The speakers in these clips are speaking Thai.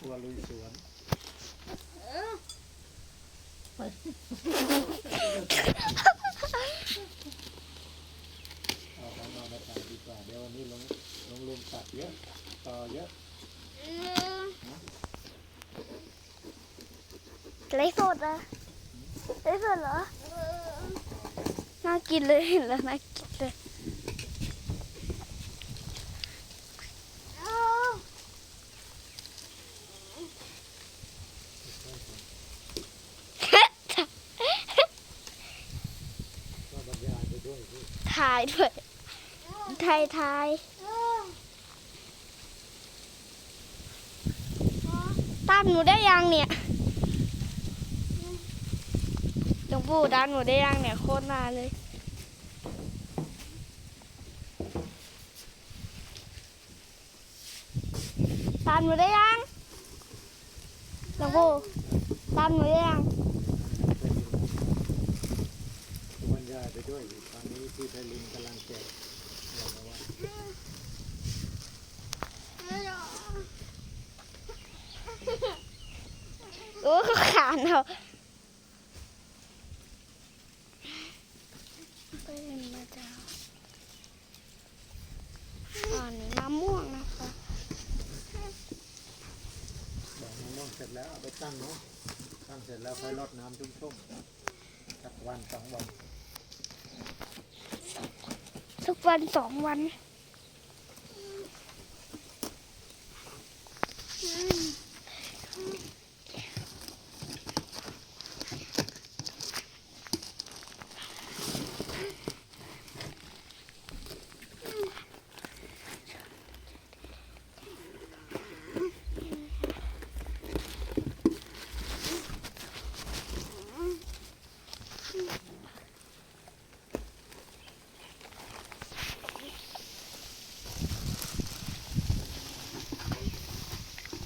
รัวลุยสวนเอาของเรามาตัดดีกว่าเดี๋ยววันนี้ลงลงลุมตัดเยอะต่อเยอะไรสดอะไรสดเหรอน่ากินเลยเห็นแล้วน่ากินเลย ก็บรรยายไปด้วย ทายด้วยถ่ายถ่ายตามหนูได้ยังเนี่ยหลวงปู่ตามหนูได้ยังเนี่ยโคตรนานเลยตามหนูได้ยังหลวงปู่ตามหนูได้ยัง บรรยาไปด้วยตอนนี้ที่ไทยลินกำลังแจกบอกเอาไว้โอ้ขาขานเอาไปเล่นมาจ้าอันนี้มะม่วงนะคะบอกน้องเสร็จแล้วเอาไปตั้งเนาะตั้งเสร็จแล้วค่อยรดน้ำชุ่มๆสักวันสองวัน ทุกวันสองวัน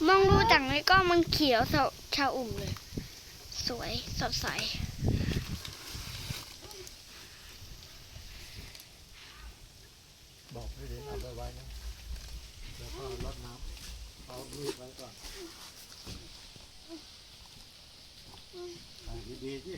มองดูจากในกล้องมันเขียวชาชาอุ่มเลย สวยสดใสบอกให้เดินเอาไปไว้นะแล้วก็รดน้ำเอาลูกไว้ก่อนใส่ดีๆสิ